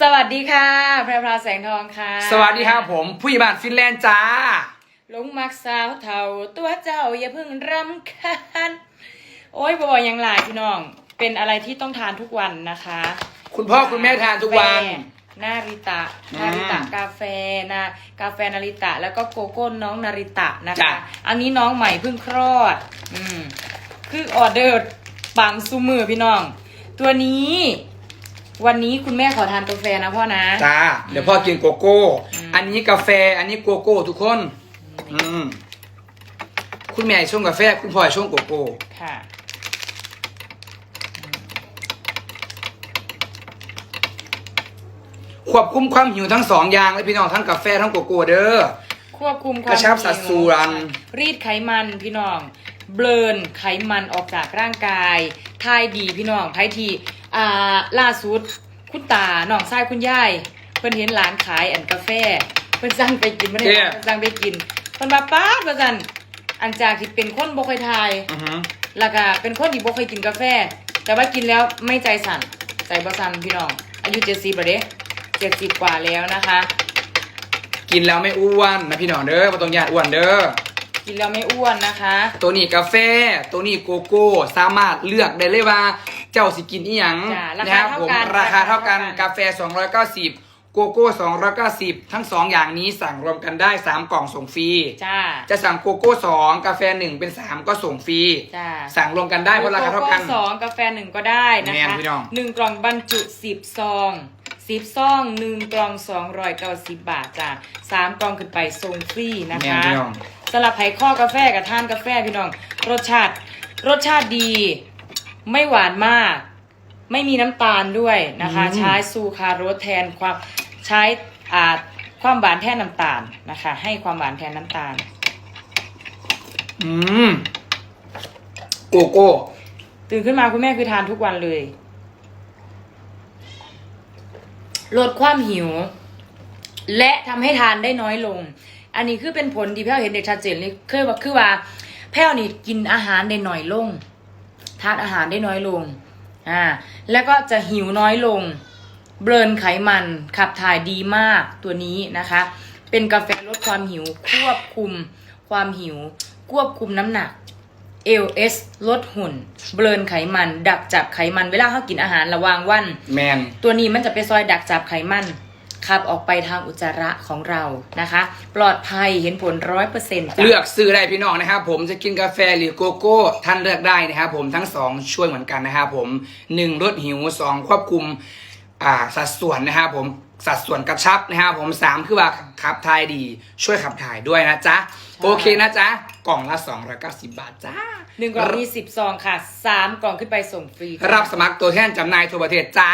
สวัสดีค่ะแพรพราวแสงทองค่ะสวัสดีครับผมผู้ใหญ่บ้านฟินแลนด์จ้าหลงมักสาวเท่าตัวเจ้าอย่าเพิ่งรำคาญโอ้ยบอกยังหลายพี่น้อง เป็นอะไรที่ต้องทานทุกวันนะคะ คุณพ่อคุณแม่ทานทุกวันกาแฟนาริตะอืมนาริตะกาแฟนากาแฟนาริตะ แล้วก็โกโก้น้องนาริตะนะจ้ะคะ อันนี้น้องใหม่เพิ่งคลอด อืมคือออเดอร์ปังซูมือพี่น้อง ตัวนี้ วันนี้คุณแม่ขอทานกาแฟนะพ่อนะ จ้าเดี๋ยวพ่อกินโกโก้อืมอันนี้กาแฟ อันนี้โกโก้ทุกคน อืม คุณแม่ช่วงกาแฟ คุณพ่อช่วงโกโก้ ค่ะ ควบคุมความหิวทั้งสองอย่างเลยพี่น้องทั้งกาแฟทั้งโกโก้เด้อ ควบคุมความกระชับสัดส่วนรีดไขมันพี่น้อง เบลนไขมันออกจากร่างกายทายดีพี่น้องไทยที อ่าล่าสุดคุณตาน้องชายคุณยายเพิ่นเห็นหลานขายอันกาแฟ เพิ่นสั่งไปกินไม่ได้เอ๊ะเพิ่นสั่งไปกินเพิ่นมาป้าดว่าซั่นอันจากที่เป็นคนบ่เคยทาย อือหือแล้วก็เป็นคนที่บ่เคยกินกาแฟ แต่ว่ากินแล้วไม่ใจสั่นใจบ่สั่นพี่น้อง อายุ70แล้วเด้70กว่าแล้วนะคะ กินแล้วไม่อ้วนนะพี่น้องเด้อมาตรงญาติอ้วนเด้อ กินแล้วไม่อ้วนนะคะ ตัวนี้กาแฟ ตัวนี้โกโก้ สามารถเลือกได้เลยว่า เจ้าสิกินอีหยังจ้ะรานะคาครับเท่าผมกันราคาเท่ากันราคาเท่ากัน กาแฟ 290 โกโก้ 290 ทั้ง 2 อย่างนี้สั่งรวมกันได้ 3 กล่องส่งฟรี จ้า จะสั่งโกโก้ 2 กาแฟ 1 เป็น 3 ก็ส่งฟรี จ้า สั่งรวมกันได้เพราะราคาเท่ากันโโสองกาแฟหนึ่งก็ได้นะแม่นคะพี่น้อง หนึ่งกล่องบรรจุสิบซอง สิบซองหนึ่งกล่องสองร้อยเก้าสิบบาทจ้าสามกล่องขึ้นไปส่งฟรีนะแม่นคะพี่น้องสลับไผ่ข้อกาแฟกับท่านกาแฟพี่น้อง รสชาติ รสชาติดี ไม่หวานมาก ไม่มีน้ำตาลด้วยนะคะ อืม ใช้ซูคาโรสแทนความใช้อ่าความหวานแทนน้ำตาลนะคะ ให้ความหวานแทนน้ำตาล อืมโกโก้ตื่นขึ้นมาคุณแม่คือทานทุกวันเลย ลดความหิว และทำให้ทานได้น้อยลง อันนี้คือเป็นผลที่แพ้วเห็นเด็กชัดเจนเลยคือว่าคือว่า แพ้วนี่กินอาหารได้น้อยลง ทานอาหารได้น้อยลงอ่าแล้วก็จะหิวน้อยลง เบลนไขมันขับถ่ายดีมากตัวนี้นะคะ เป็นกาแฟลดความหิว ควบคุมความหิว ควบคุมน้ำหนัก LS ลดหุ่น เบลนไขมัน ดักจับไขมันเวลาเขากินอาหารระหวางวัน แมน ตัวนี้มันจะไปซอยดักจับไขมันขับออกไปทางอุจจาระของเรานะคะ ปลอดภัยเห็นผลร้อยเปอร์เซ็นต์เลือกซื้อได้พี่น้องนะครับ ผมจะกินกาแฟหรือโกโก้ ท่านเลือกได้นะครับผมทั้งสองช่วยเหมือนกันนะครับผมหนึ่งลดหิวสองควบคุมอ่าสัดส่วนนะครับผม สัดส่วนกระชับนะครับผมสามคือว่าขับถ่ายดีช่วยขับถ่ายด้วยนะจ๊ะ โอเคนะจ๊ะ กล่องละ290 บาทจ้าหนึ่งกล่องมีสิบซองค่ะสามกล่องขึ้นไปส่งฟรีค่ะ รับสมัครตัวแทนจำหน่ายทั่วประเทศจ้า